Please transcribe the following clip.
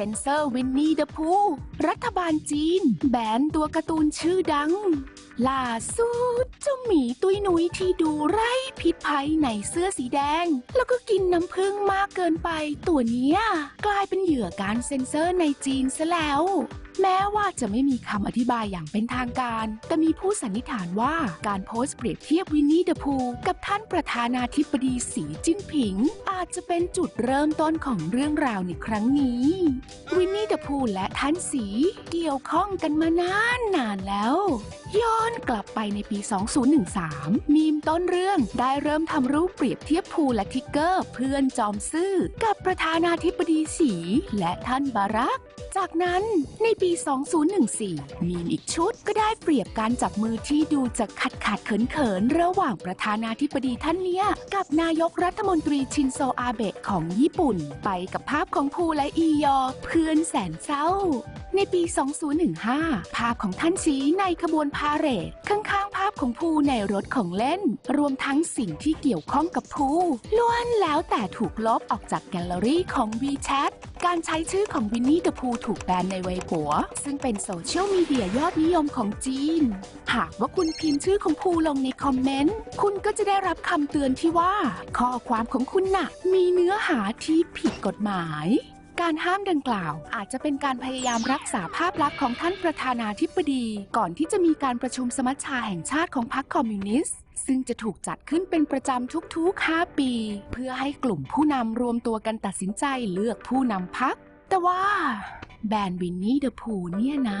ซนเซอร์วินนี่เดอะพูรัฐบาลจีน แบนตัวการ์ตูนชื่อดัง ล่าสุดเจ้าหมีตุยนุยที่ดูไร้พิษภัยในเสื้อสีแดง แล้วก็กินน้ำผึ้งมากเกินไปตัวเนี้ย กลายเป็นเหยื่อการเซ็นเซอร์ในจีนซะแล้วแม้ว่าจะไม่มีคำอธิบายอย่างเป็นทางการ แต่มีผู้สันนิษฐานว่าการโพสต์เปรียบเทียบวินนี่เดอะพูกับท่านประธานาธิบดีสีจิ้นผิง อาจจะเป็นจุดเริ่มต้นของเรื่องราวในครั้งนี้ วินนี่เดอะพูและท่านสีเกี่ยวข้องกันมานานนานแล้ว ย้อนกลับไปในปี 2013 มีมต้นเรื่องได้เริ่มทำรูปเปรียบเทียบพูและทิกเกอร์เพื่อนจอมซื่อกับประธานาธิบดีสีและท่านบารัก จากนั้นในปี 2014 มีมอีกชุดก็ได้เปรียบการจับมือที่ดูจะขัดขัดเขินเขินๆระหว่างประธานาธิบดีท่านเนี้ย กับนายกรัฐมนตรีชินโซอาเบะของญี่ปุ่น ไปกับภาพของภูและอียอ เพื่อนแสนเศร้า ในปี 2015 ภาพของท่านชีในขบวนพาเหรดข้างๆ ของภูในรถของเล่น รวมทั้งสิ่งที่เกี่ยวข้องกับภูล้วนแล้วแต่ถูกลบออกจากแกลเลอรี่ของ WeChat การใช้ชื่อของวินนี่เดอะพูถูกแบนในเวปัว ซึ่งเป็นโซเชียลมีเดียยอดนิยมของจีน หากว่าคุณพิมพ์ชื่อของภูลงในคอมเมนต์ คุณก็จะได้รับคำเตือนที่ว่า ข้อความของคุณน่ะ มีเนื้อหาที่ผิดกฎหมาย การห้ามดังกล่าว อาจจะเป็นการพยายามรักษาภาพลักษณ์ของท่านประธานาธิบดี ก่อนที่จะมีการประชุมสมัชชาแห่งชาติของพรรคคอมมิวนิสต์ซึ่งจะถูกจัดขึ้นเป็นประจำทุกๆ 5 ปี เพื่อให้กลุ่มผู้นำรวมตัวกันตัดสินใจเลือกผู้นำพรรคแต่ว่าแบรนด์วินนี่เดอะพูเนี่ยนะ